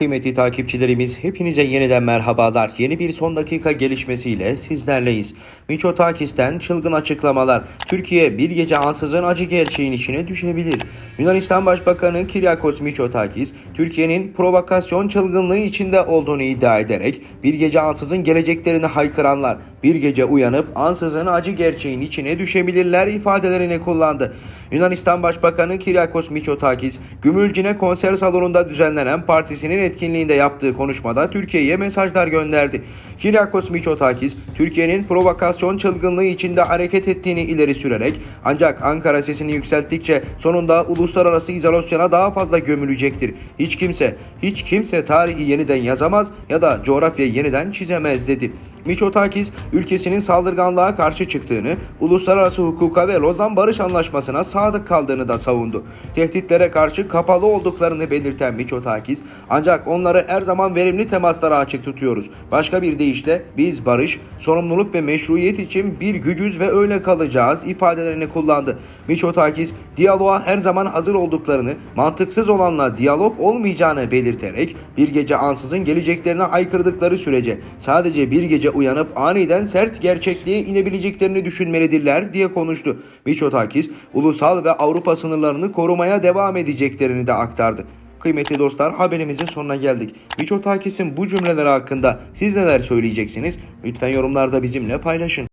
Kıymetli takipçilerimiz hepinize yeniden merhabalar. Yeni bir son dakika gelişmesiyle sizlerleyiz. Miçotakis'ten çılgın açıklamalar. Türkiye bir gece ansızın acı gerçeğin içine düşebilir. Yunanistan Başbakanı Kyriakos Miçotakis, Türkiye'nin provokasyon çılgınlığı içinde olduğunu iddia ederek bir gece ansızın geleceklerini haykıranlar bir gece uyanıp ansızın acı gerçeğin içine düşebilirler ifadelerini kullandı. Yunanistan Başbakanı Kyriakos Mitsotakis, Gümülcine konser salonunda düzenlenen partisinin etkinliğinde yaptığı konuşmada Türkiye'ye mesajlar gönderdi. Kyriakos Mitsotakis, Türkiye'nin provokasyon çılgınlığı içinde hareket ettiğini ileri sürerek ancak Ankara sesini yükselttikçe sonunda uluslararası izolasyona daha fazla gömülecektir. Hiç kimse, hiç kimse tarihi yeniden yazamaz ya da coğrafyayı yeniden çizemez dedi. Miçotakis ülkesinin saldırganlığa karşı çıktığını, uluslararası hukuka ve Lozan Barış Anlaşması'na sadık kaldığını da savundu. Tehditlere karşı kapalı olduklarını belirten Miçotakis, ancak onları her zaman verimli temaslara açık tutuyoruz. Başka bir deyişle biz barış, sorumluluk ve meşruiyet için bir gücüz ve öyle kalacağız ifadelerini kullandı. Miçotakis, diyaloğa her zaman hazır olduklarını, mantıksız olanla diyalog olmayacağını belirterek bir gece ansızın geleceklerine aykırdıkları sürece sadece bir gece uyanıp aniden sert gerçekliğe inebileceklerini düşünmelidirler diye konuştu. Miçotakis, ulusal ve Avrupa sınırlarını korumaya devam edeceklerini de aktardı. Kıymetli dostlar haberimizin sonuna geldik. Miçotakis'in bu cümleleri hakkında siz neler söyleyeceksiniz? Lütfen yorumlarda bizimle paylaşın.